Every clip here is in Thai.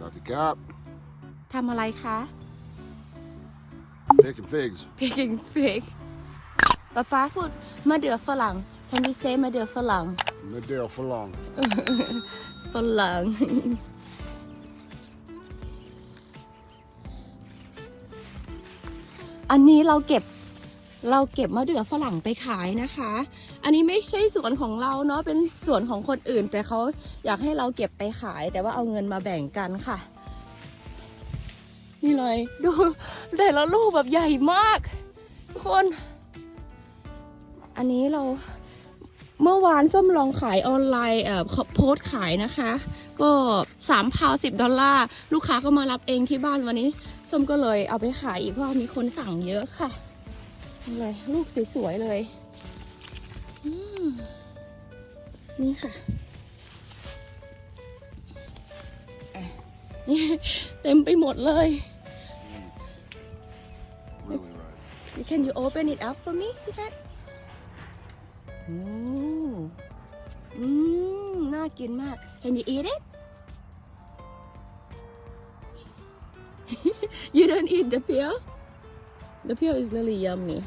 Slappy cap. ทำอะไรคะ Picking figs. picking fig ป๊าป๊าพูดมะเดื่อฝรั่ง Can you say มะเดื่อฝรั่ง Madale for long. ฝรั่ง อันนี้เราเก็บ เราเก็บมะเดื่อฝรั่งไปขายนะคะ อันนี้ไม่ใช่สวนของเราเนาะ เป็นสวนของคนอื่น แต่เขาอยากให้เราเก็บไปขาย แต่ว่าเอาเงินมาแบ่งกันค่ะ นี่เลย ดูแต่ละลูกแบบใหญ่มากทุกคน อันนี้เราเมื่อวานส้มลองขายออนไลน์เอ่อโพสขายนะคะ ก็สามพาวสิบดอลลาร์ลูกค้าก็มารับเองที่บ้านวันนี้ ส้มก็เลยเอาไปขายอีกเพราะมีคนสั่งเยอะค่ะ เลยลูกสวยๆเลยนี่ค่ะอะนี่เต็มไปหมดเลย Really right. Can you open it up for me, see that? โอ้อืมน่ากินมาก Can you eat it? you don't eat the peel? The peel is really yummy.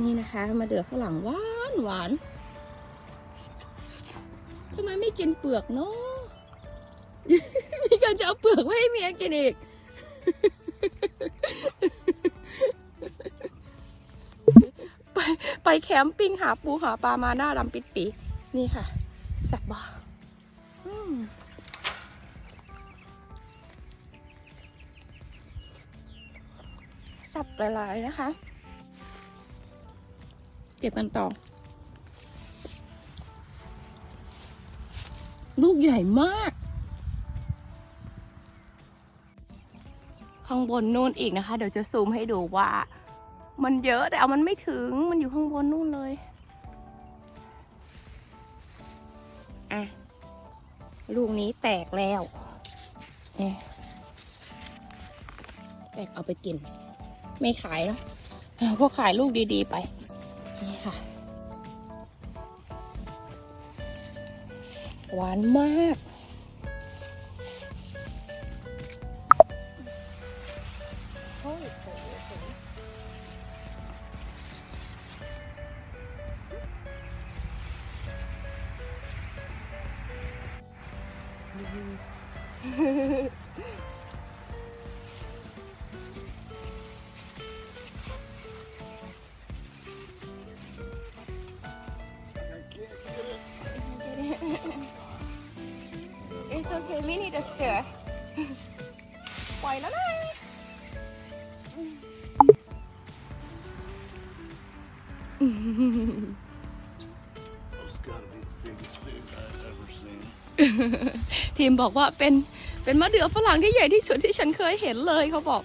นี่นะคะมาเดือฝรั่งหวานหวานทำไมไม่กินเปลือกเนาะมีการจะเอาเปลือกไว้ให้เมียกินอีก ไปไปแคมปิ้งหาปูหาปลามาหน้าดำปิดปี นี่ค่ะแซ่บบ่ สับหลายๆนะคะ เก็บกันต่อ ลูกใหญ่มาก ข้างบนนู่นอีกนะคะ เดี๋ยวจะซูมให้ดูว่า มันเยอะแต่เอามันไม่ถึงมันอยู่ข้างบนนู่นเลยอะลูกนี้แตกแล้วเนี่ยแตกเอาไปกิน ไม่ขายแล้วเราก็ขายลูกดีๆไป นี่ค่ะ หวานมาก It's okay, we need a stir. ปล่อยแล้วนะ Those gotta be the biggest figs I've ever seen. ทีมบอกว่าเป็นเป็นมะเดื่อฝรั่งที่ใหญ่ที่สุดที่ฉันเคยเห็นเลยเขาบอก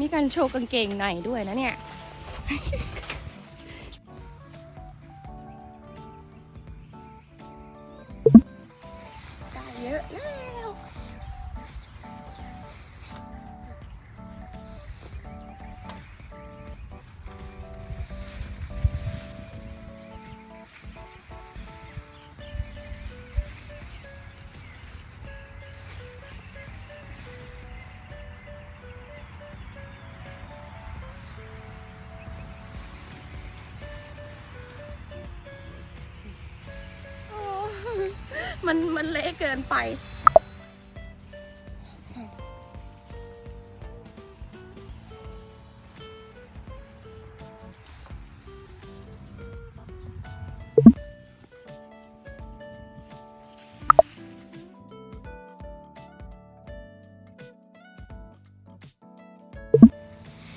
มีการโชว์กางเกงในด้วยนะเนี่ย ไมันมันเละเกินไป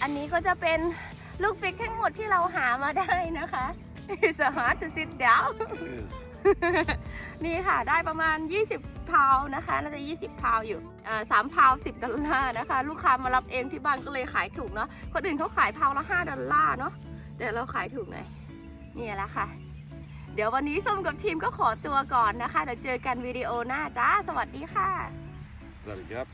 อันนี้ก็จะเป็นลูกฟิกทั้งหมดที่เราหามาได้นะคะ It's hard to sit down It is. นี่ค่ะได้ประมาณ 20 พาวนะคะ น่าจะ 20 พาวอยู่สามพาว10ดอลลาร์นะคะ ลูกค้ามารับเองที่บ้านก็เลยขายถูกเนาะคนอื่นเขาขายพาวละ5ดอลลาร์เนาะแต่เราขายถูกหน่อยนี่แหละค่ะ เดี๋ยววันนี้ส้มกับทีมก็ขอตัวก่อนนะคะเดี๋ยวเจอกันวิดีโอหน้าจ้าสวัสดีค่ะ Slappy cap.